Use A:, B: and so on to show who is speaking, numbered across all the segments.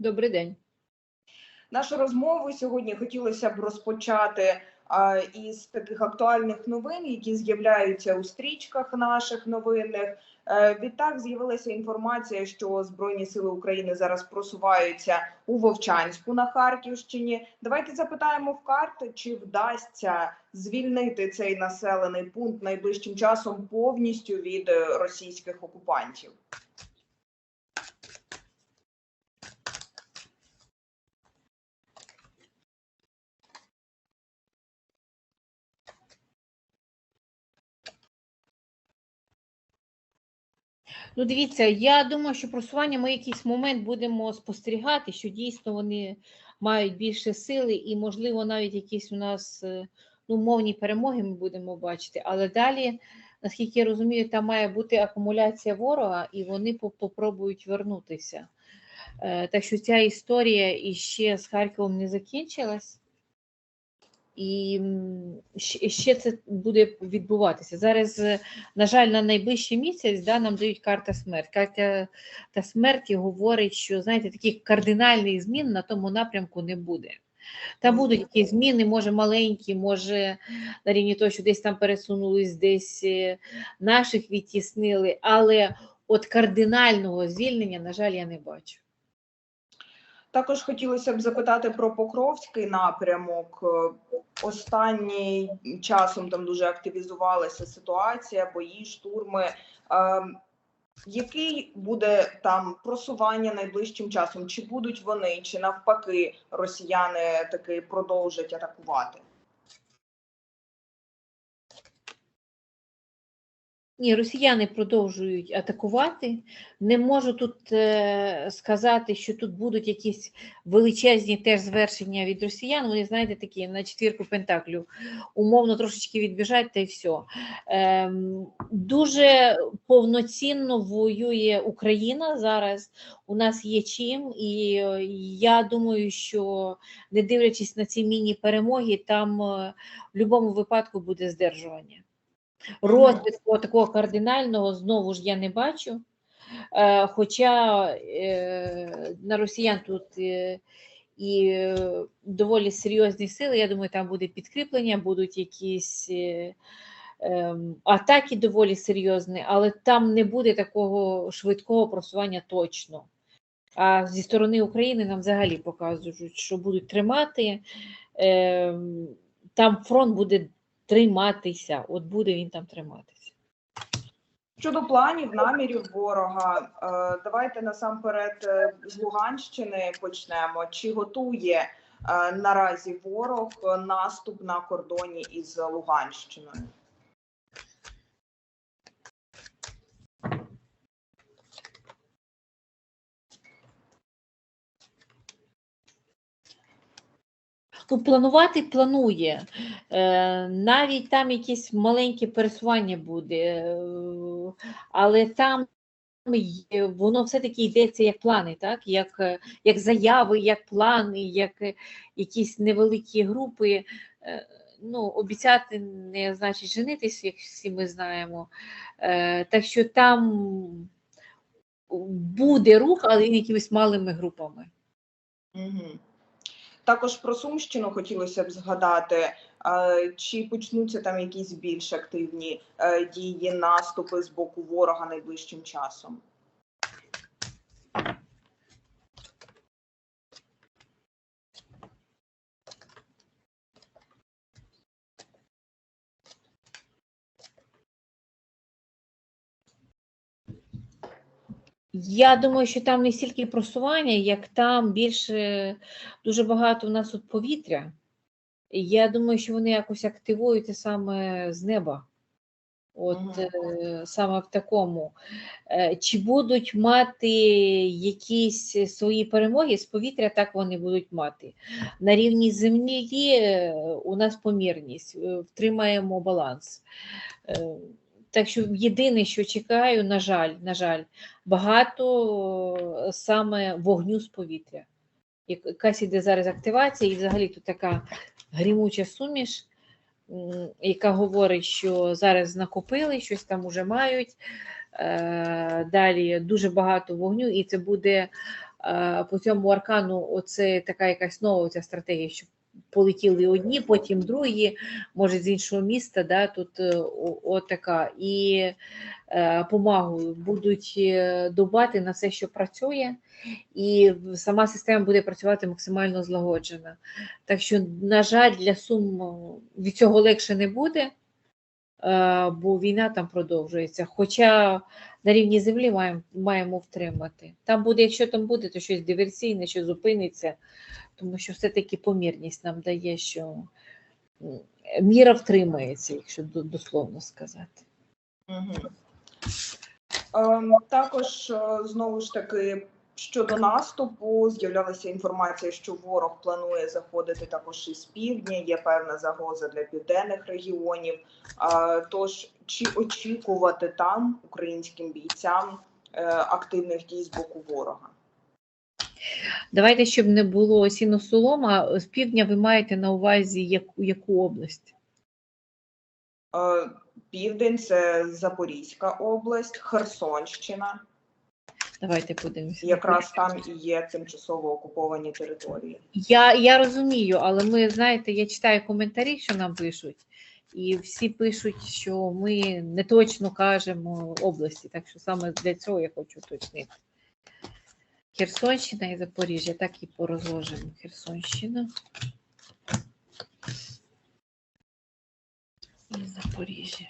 A: Добрий день.
B: Нашу розмову сьогодні хотілося б розпочати а, із таких актуальних новин, які з'являються у стрічках наших новинних. Е, Відтак з'явилася інформація, що Збройні сили України зараз просуваються у Вовчанську на Харківщині. Давайте запитаємо в карти, чи вдасться звільнити цей населений пункт найближчим часом повністю від е, російських окупантів.
A: Ну, дивіться, я думаю, що просування ми якийсь момент будемо спостерігати, що дійсно вони мають більше сили, і, можливо, навіть якісь у нас е, ну, мовні перемоги ми будемо бачити. Але далі, наскільки я розумію, там має бути акумуляція ворога, і вони попробують вернутися. Е, Так що ця історія іще з Харковом не закінчилась. І ще це буде відбуватися. Зараз, е, на жаль, на найближчий місяць да, нам дають карта смерть. Карта та смерті говорить, що знаєте, таких кардинальних змін на тому напрямку не буде. Та будуть якісь зміни, може маленькі, може на рівні того, що десь там пересунулись, десь е, наших відтіснили, але от кардинального звільнення, на жаль, я не бачу.
B: Також хотілося б запитати про Покровський напрямок. Останнім часом там дуже активізувалася ситуація, бої, штурми. Ем, Який буде там просування найближчим часом? Чи будуть вони, чи навпаки росіяни таки продовжать атакувати?
A: Ні, росіяни продовжують атакувати. Не можу тут е, сказати, що тут будуть якісь величезні теж звершення від росіян. Вони, знаєте, такі на четвірку пентаклю, умовно трошечки відбіжать та й все. Ем, дуже повноцінно воює Україна зараз. У нас є чим, і е, я думаю, що не дивлячись на ці міні-перемоги, там е, в будь-якому випадку буде здержування. Розвитку такого кардинального знову ж я не бачу. Е, хоча е, на росіян тут е, і доволі серйозні сили, я думаю, там буде підкріплення, будуть якісь ем, атаки доволі серйозні, але там не буде такого швидкого просування точно. А зі сторони України нам взагалі показують, що будуть тримати. ем, Там фронт буде триматися, от буде він там триматися.
B: Щодо планів, намірів ворога, е, давайте насамперед е, з Луганщини почнемо. Чи готує е, наразі ворог наступ на кордоні із Луганщиною?
A: Планувати планує. Е, навіть там якесь маленьке пересування буде, е, але там воно все-таки йдеться як плани, так? як, е, як заяви, як плани, як якісь невеликі групи. Ну, обіцяти не значить женитись, як всі ми знаємо. Так що там буде рух, але якимись малими групами.
B: Угу. Також про Сумщину хотілося б згадати. Е, Чи почнуться там якісь більш активні е, дії, наступи з боку ворога найближчим часом?
A: Я думаю, що там не стільки просування, як там більше дуже багато в нас тут повітря. Я думаю, що вони якось активуються саме з неба. От
B: Мгм.
A: е, саме в такому. Е, Чи будуть мати якісь свої перемоги з повітря, так вони будуть мати. На рівні землі е, у нас помірність, втримаємо баланс. Так що єдине, що чекаю, на жаль, на жаль, багато е, саме вогню з повітря. Якась іде зараз активація, і взагалі тут така грімуча суміш, яка говорить, що зараз накопили, щось там уже мають. Е, Далі дуже багато вогню, і це буде е, по цьому аркану оце така якась нова ця стратегія, що полетіли одні, потім другі, може з іншого міста, да, тут е, отака. І е, помагою будуть е, дбати на все, що працює, і сама система буде працювати максимально злагоджена. Так що, на жаль, для Сум е, від цього легше не буде, бо війна там продовжується. Хоча на рівні землі маємо, маємо втримати. Там буде, якщо там буде, то щось диверсійне, що зупиниться, тому що все-таки помірність нам дає, що міра втримається, якщо дословно сказати.
B: Ем, Також е, знову ж таки щодо наступу з'являлася інформація, що ворог планує заходити також із півдня. Є певна загроза для південних регіонів. Е, Тож чи очікувати там українським бійцям е, активних дій з боку ворога?
A: Давайте, щоб не було сіно-солома, з півдня ви маєте на увазі яку, яку область?
B: Е, Південь це Запорізька область, Херсонщина.
A: Давайте подивимося.
B: Якраз там і є тимчасово окуповані території.
A: Я, я розумію, але ми, знаєте, я читаю коментарі, що нам пишуть, і всі пишуть, що ми не точно кажемо області, так що саме для цього я хочу уточнити. Херсонщина і Запоріжжя, так і порозложимо. Херсонщина. І Запоріжжя.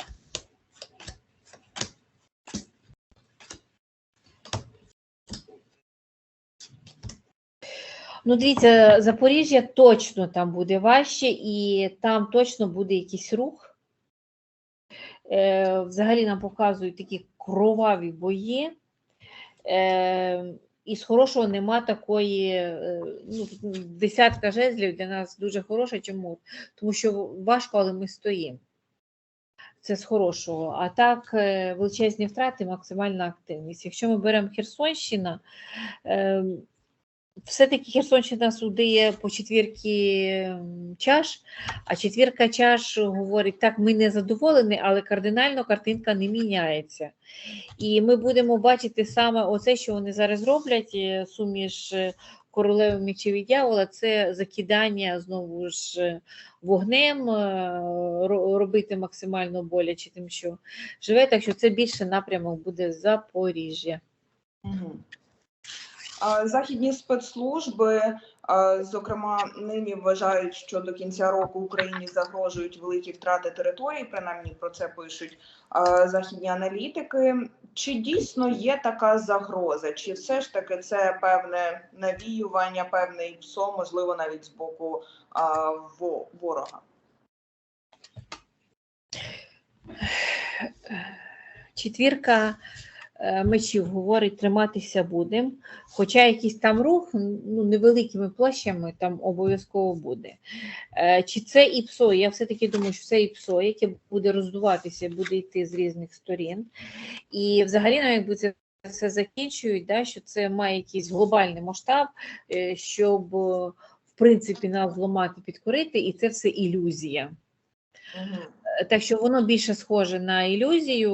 A: Ну, дивіться, Запоріжжя точно там буде важче, і там точно буде якийсь рух. Е, взагалі нам показують такі кроваві бої. Е, і з хорошого нема такої, е, ну, десятка жезлів для нас дуже хороша. Чому? Тому що важко, але ми стоїмо. Це з хорошого. А так, е, величезні втрати, максимальна активність. Якщо ми беремо Херсонщина, е, все-таки Херсонщина судиє по четвірки чаш, а четвірка чаш говорить, так, ми не задоволені, але кардинально картинка не міняється. І ми будемо бачити саме оце, що вони зараз роблять, е, суміш е, королеви мечів і дьявола, це закидання знову ж е, вогнем, робити максимально боляче тим, що живе. Так що це більше напрямок буде Запоріжжя.
B: Мгм. Західні спецслужби, зокрема, нині вважають, що до кінця року Україні загрожують великі втрати територій. Принаймні про це пишуть західні аналітики. Чи дійсно є така загроза? Чи все ж таки це певне навіювання, певне ІПСО, можливо, навіть з боку ворога?
A: Четвірка мечів говорить, триматися будемо. Хоча якийсь там рух ну, невеликими площами там обов'язково буде. Е, Чи це ІПСО? Я все-таки думаю, що це ІПСО, яке буде роздуватися, буде йти з різних сторін. І взагалі, навіть якби це все закінчують, да, що це має якийсь глобальний масштаб, е, щоб е, в принципі нас зламати, підкорити, і це все ілюзія. Так що воно більше схоже на ілюзію.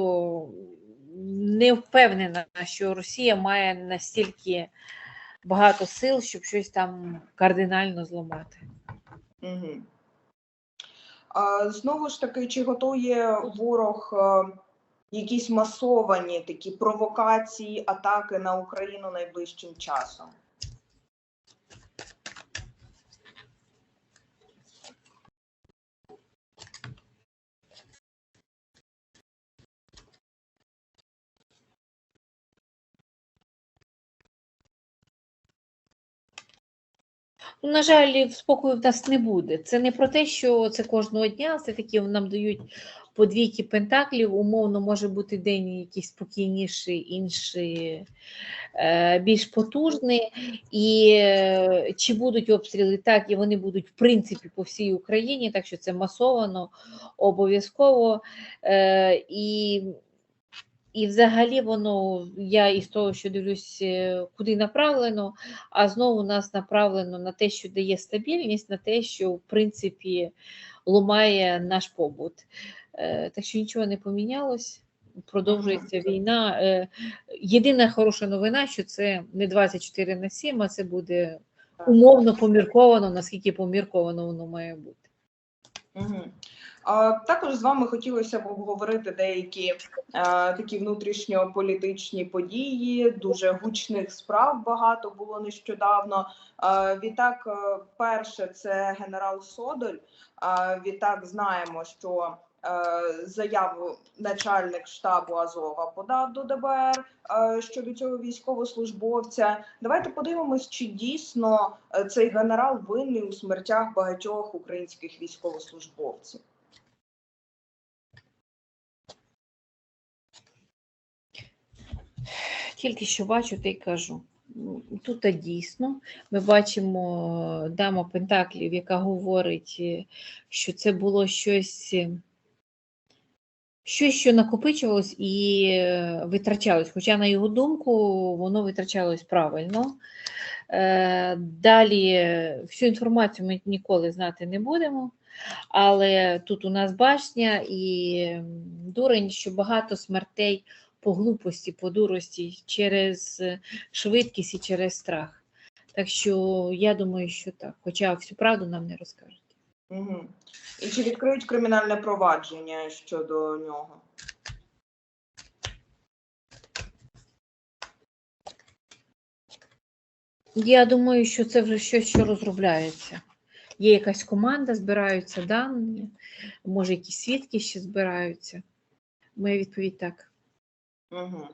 A: Не впевнена, що Росія має настільки багато сил, щоб щось там кардинально зламати.
B: Угу. А, Знову ж таки, чи готує ворог е, якісь масовані такі провокації, атаки на Україну найближчим часом?
A: Ну, на жаль, спокою в нас не буде. Це не про те, що це кожного дня, все таки нам дають по двійки пентаклів. Умовно може бути день якийсь спокійніший, інший е, більш потужний. І е, чи будуть обстріли так, і вони будуть в принципі по всій Україні, так що це масовано, обов'язково. Е, і і взагалі воно, я із того, що дивлюсь, е, куди направлено, а знову нас направлено на те, що дає стабільність, на те, що в принципі ламає наш побут. Е, Так що нічого не помінялось. продовжується війна. Е, Єдина хороша новина, що це не 24 на 7, а це буде умовно помірковано, наскільки помірковано воно має бути.
B: Також з вами хотілося б обговорити деякі такі внутрішньополітичні події. Дуже гучних справ багато було нещодавно. Відтак, е, перше, це генерал Содоль. Відтак, знаємо, що е, заяву начальник штабу Азова подав до ДБР е, щодо цього військовослужбовця. Давайте подивимось, чи дійсно е, цей генерал винний у смертях багатьох українських військовослужбовців.
A: Тільки що бачу, та й кажу. Тут дійсно ми бачимо дама Пентаклів, яка говорить, е, що це було щось, е, щось, що накопичувалось і е, витрачалось. Хоча, на його думку, воно витрачалось правильно. Е, Далі е, всю інформацію ми ніколи знати не будемо. Але тут у нас башня і дурень, що багато смертей по глупості, по дурості, через е, швидкість і через страх. Так що я думаю, що так. Хоча всю правду нам не розкажуть.
B: Угу. І чи відкриють кримінальне провадження щодо нього?
A: Я думаю, що це вже щось, що розробляється. Є якась команда, збираються дані, може, якісь свідки ще збираються. Моя відповідь так.
B: Угу.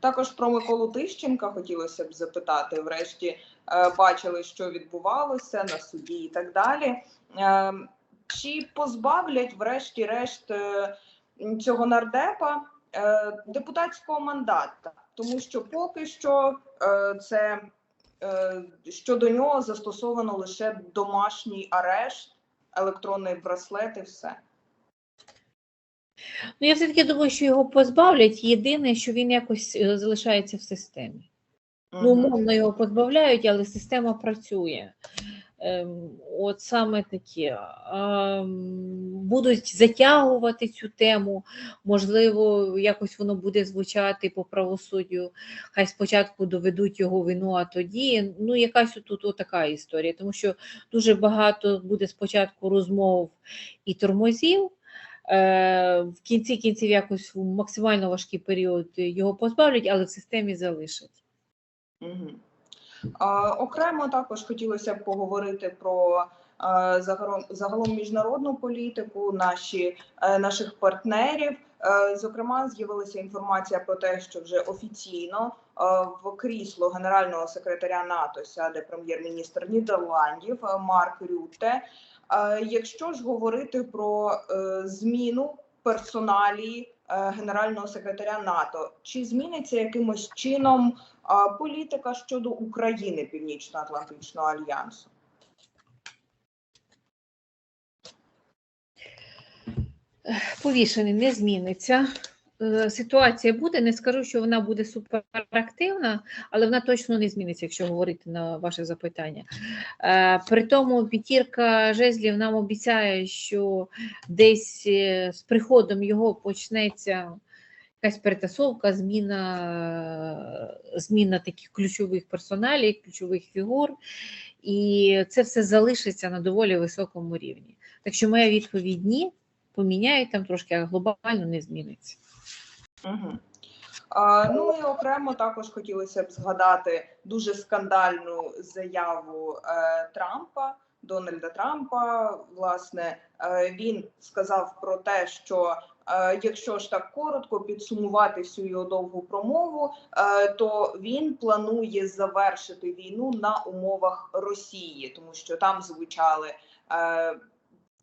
B: Також про Миколу Тищенка хотілося б запитати. Врешті е, бачили, що відбувалося на суді і так далі. Е, чи позбавлять, врешті-решт, е, цього нардепа депутатського мандата? Тому що поки що це щодо нього застосовано лише домашній арешт, електронний браслет і все.
A: Ну, я все-таки думаю, що його позбавлять. Єдине, що він якось е, залишається в системі. Ну, умовно його позбавляють, але система працює. Ем, От саме таке. Ем, Будуть затягувати цю тему, можливо, якось воно буде звучати по правосуддю. Хай спочатку доведуть його вину, а тоді. Ну, якась тут отака історія, тому що дуже багато буде спочатку розмов і тормозів. Е, В кінці кінців якось в максимально важкий період його позбавлять, але в системі залишать.
B: Угу. А, окремо також хотілося б поговорити про а, загалом, загалом міжнародну політику, наші, е, наших партнерів. Е, Зокрема, з'явилася інформація про те, що вже офіційно е, в крісло генерального секретаря НАТО сяде прем'єр-міністр Нідерландів е, Марк Рютте. Якщо ж говорити про е, зміну персоналії е, генерального секретаря НАТО, чи зміниться якимось чином політика щодо України Північно-Атлантичного альянсу?
A: Повішений не зміниться. Е, Ситуація буде, не скажу, що вона буде суперактивна, але вона точно не зміниться, якщо говорити на ваше запитання. Е, При тому п'ятірка жезлів нам обіцяє, що десь е, з приходом його почнеться якась перетасовка, зміна, зміна таких ключових персоналів, ключових фігур, і це все залишиться на доволі високому рівні. Так що моя відповідь ні поміняють там трошки, а глобально не зміниться.
B: Угу. А, ну і окремо також хотілося б згадати дуже скандальну заяву е, Трампа, Дональда Трампа. Власне, е, він сказав про те, що е, якщо ж так коротко підсумувати всю його довгу промову, е, то він планує завершити війну на умовах Росії, тому що там звучали. Е,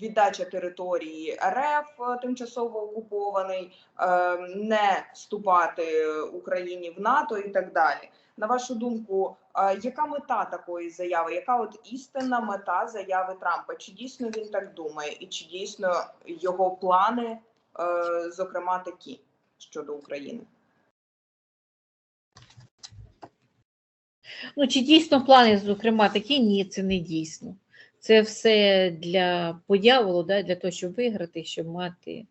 B: Віддача території РФ е, тимчасово окупований, е, не вступати Україні в НАТО і так далі. На вашу думку, е, яка мета такої заяви? Яка от істинна мета заяви Трампа? Чи дійсно він так думає, і чи дійсно його плани, зокрема, такі щодо України?
A: Ну, чи дійсно плани, зокрема, такі? Ні, це не дійсно. Це все для подяволу, да, для того, щоб виграти, щоб мати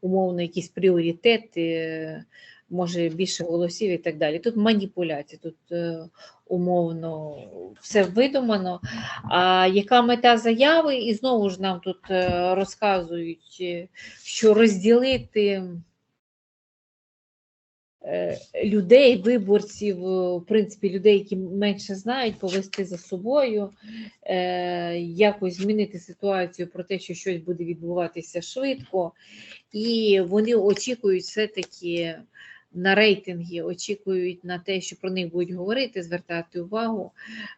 A: умовно якісь пріоритети, може більше голосів і так далі. Тут маніпуляція, тут е, умовно все видумано. А яка мета заяви? І знову ж нам тут е, розказують, що розділити людей, виборців, е, в принципі, людей, які менше знають, повести за собою, е, якось змінити ситуацію про те, що щось буде відбуватися швидко, і вони очікують все-таки на рейтинги, очікують на те, що про них будуть говорити, звертати увагу.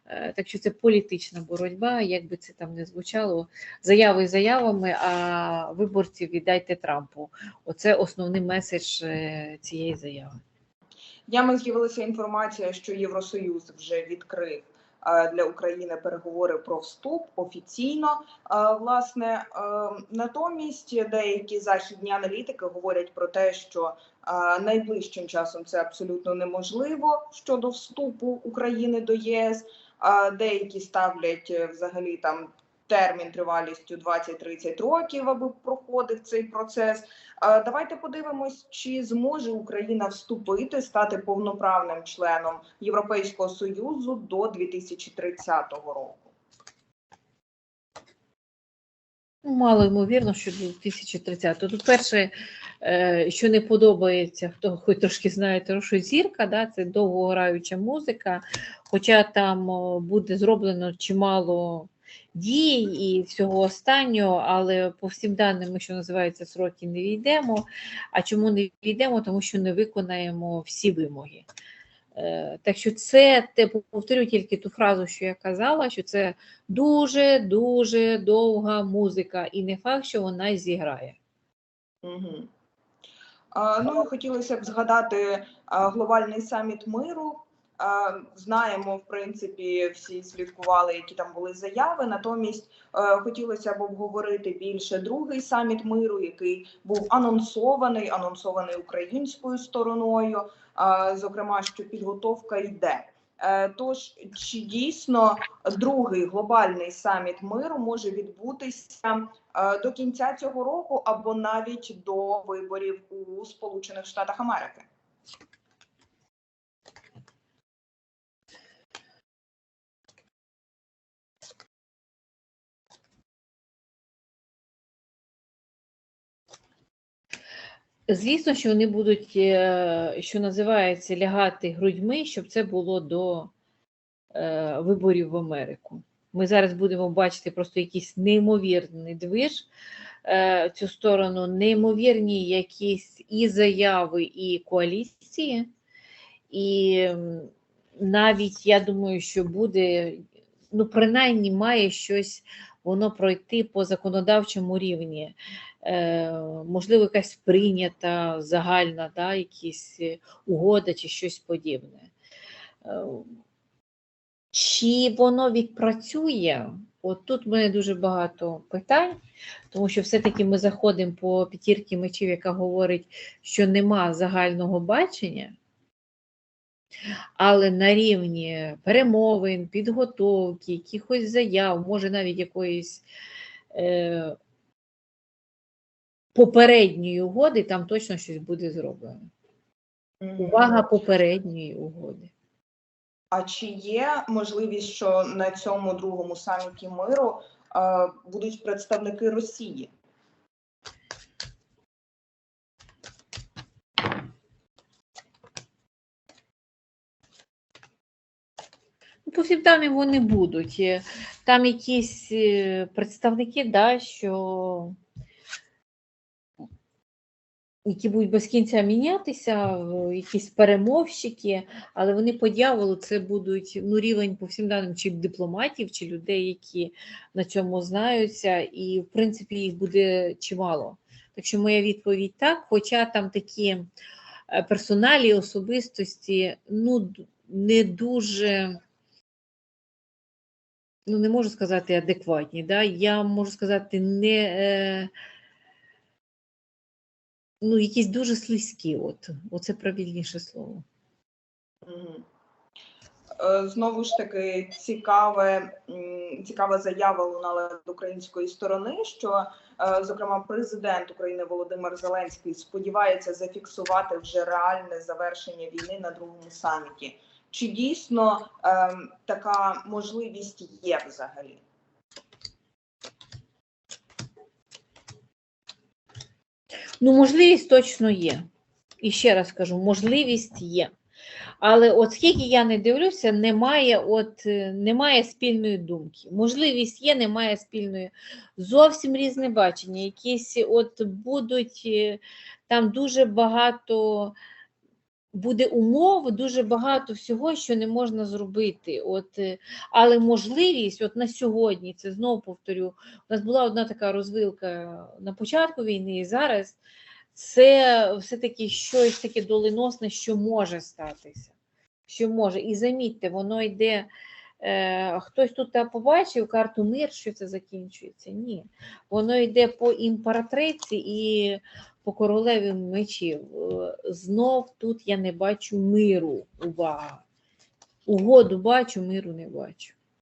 A: Е, Так що це політична боротьба, як би це там не звучало, заяви заявами, а виборців віддайте Трампу. Оце основний меседж е, цієї заяви.
B: Днями з'явилася інформація, що Євросоюз вже відкрив для України переговори про вступ офіційно. Е, Власне, е, натомість деякі західні аналітики говорять про те, що е, найближчим часом це абсолютно неможливо щодо вступу України до ЄС. Деякі ставлять е, взагалі там термін тривалістю 20-30 років, аби проходив цей процес. Давайте подивимось, чи зможе Україна вступити, стати повноправним членом Європейського союзу до 2030 року.
A: Ну, Мало ймовірно, що до 2030. Тут перше, е, що не подобається, хто хоч трошки знає, то що зірка, да, це довгограюча музика, хоча там буде зроблено чимало дій і всього останнього, але по всім даним, що називається, сроки не війдемо. А чому не війдемо? Тому що не виконаємо всі вимоги. Е, Так що це те повторю тільки ту фразу, що я казала, що це дуже дуже довга музика, і не факт, що вона зіграє.
B: Угу. А, ну, хотілося б згадати а, глобальний саміт миру. А, знаємо, в принципі, всі слідкували, які там були заяви. Натомість е, хотілося б обговорити більше другий саміт миру, який був анонсований, анонсований українською стороною. А, зокрема, що підготовка йде. Е, Тож, чи дійсно другий глобальний саміт миру може відбутися е, до кінця цього року або навіть до виборів у Сполучених Штатах Америки?
A: Звісно, що вони будуть, е, що називається, лягати грудьми, щоб це було до е, виборів в Америку. Ми зараз будемо бачити просто якийсь неймовірний движ е, цю сторону, неймовірні якісь і заяви, і коаліції. І навіть я думаю, що буде, ну, принаймні, має щось воно пройти по законодавчому рівні. Е, можливо, якась прийнята загальна, да, якісь е, угода чи щось подібне. Е, Чи воно відпрацює? От тут в мене дуже багато питань, тому що все-таки ми заходимо по п'ятірки мечів, яка говорить, що нема загального бачення, але на рівні перемовин, підготовки, якихось заяв, може навіть якоїсь попередньої угоди, там точно щось буде зроблено. Увага попередньої угоди.
B: А чи є можливість, що на цьому другому саміті миру е, будуть представники Росії?
A: Ну, По всім даним вони будуть. Е, Там якісь е, представники, да, що які будуть без кінця мінятися, якісь перемовщики, але вони по дьяволу це будуть ну, рівень по всім даним чи дипломатів, чи людей, які на цьому знаються, і в принципі їх буде чимало. Так що моя відповідь так, хоча там такі е, персоналі, особистості, ну не дуже. Ну, не можу сказати адекватні, да? я можу сказати, не е, ну, якісь дуже слизькі, от, оце правильніше слово.
B: Е, Знову ж таки, цікаве, цікава заява лунала від української сторони, що, е, зокрема, президент України Володимир Зеленський сподівається зафіксувати вже реальне завершення війни на другому саміті. Чи дійсно ем, така можливість є взагалі?
A: Ну, можливість точно є. І ще раз кажу, можливість є. Але от скільки я не дивлюся, немає, от, е, немає спільної думки. Можливість є, немає спільної. Зовсім різне бачення. Якісь от будуть е, там дуже багато буде умов, дуже багато всього, що не можна зробити. От, е, але можливість, от на сьогодні, це знову повторю, у нас була одна така розвилка на початку війни і зараз. Це все-таки щось таке доленосне, що може статися. Що може. І замітьте, воно йде. Е, хтось тут побачив карту мир, що це закінчується. Ні. Воно йде по імператриці і по королеві мечів. Е, Знов тут я не бачу миру. Увага. Угоду бачу, миру не бачу.